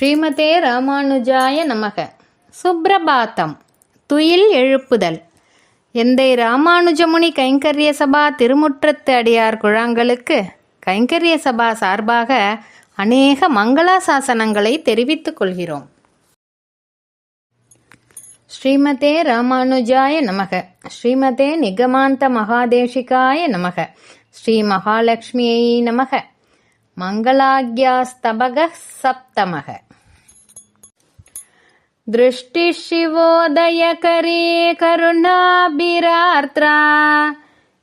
ஸ்ரீமதே ராமானுஜாய நமக. சுப்ரபாத்தம். துயில் எழுப்புதல். எந்தை ராமானுஜமுனி கைங்கரிய சபா திருமுற்றத்து அடியார் குழாங்களுக்கு கைங்கரிய சபா சார்பாக அநேக மங்களாசாசனங்களை தெரிவித்துக் கொள்கிறோம். ஸ்ரீமதே ராமானுஜாய நமக. ஸ்ரீமதே நிகமாந்த மகாதேஷிகாய நமக. ஸ்ரீ மகாலட்சுமியை நமக. मङ्गलाज्ञास्तबगः सप्तमः। दृष्टिशिवोदयकरी करुणाभिरार्त्रा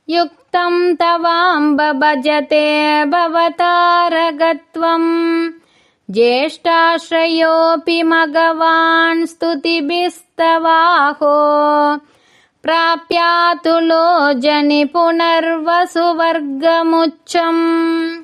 युक्तं तवाम्ब भजते भवतारगत्वम्। ज्येष्ठाश्रयोऽपि मघवान् स्तुतिभिस्तवाहो। प्राप्यातुलो जनि पुनर्वसुवर्गमुच्चम्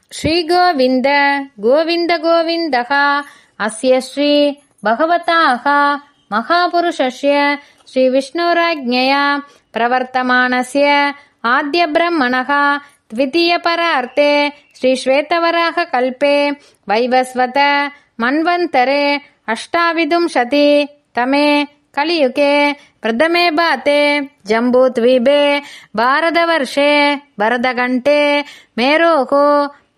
श्रीगोविन्द गोविन्द गोविन्दः अस्य श्री भगवताः महापुरुषस्य श्रीविष्णुराज्ञया प्रवर्तमानस्य आद्यब्रह्मणः द्वितीयपरार्थे श्रीश्वेतवराहकल्पे वैवस्वत मन्वन्तरे अष्टाविदुंशति तमे कलियुके प्रथमे बाते जम्बूद्वीपे भारतवर्षे भरदघण्टे मेरोः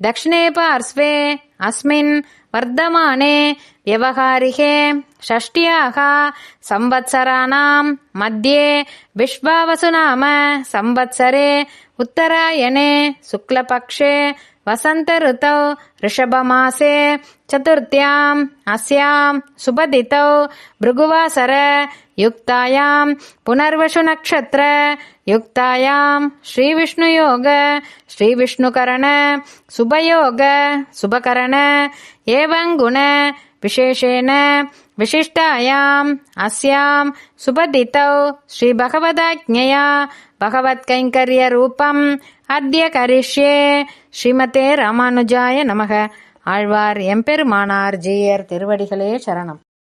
दक्षिणे पार्श्वे अस्मिन् वर्धमाने व्यवहारिके षष्ट्याः संवत्सराणां मध्ये विश्वावसु नाम संवत्सरे उत्तरायणे शुक्लपक्षे वसन्तऋतौ ऋषभमासे चतुर्थ्याम् अस्याम् सुपदितौ भृगुवासर युक्तायाम् पुनर्वसुनक्षत्र युक्तायाम् श्रीविष्णुयोग श्रीविष्णुकरण शुभयोग शुभकरण एवं गुण विशेषेण विशिष्टायाम् अस्याम् सुपदितौ श्रीभगवदाज्ञया भगवत्कैङ्कर्यरूपम् अद्य करिष्ये ஸ்ரீமதே ராமானுஜாய நமக ஆழ்வார் எம்பெருமானார் ஜீயர் திருவடிகளே சரணம்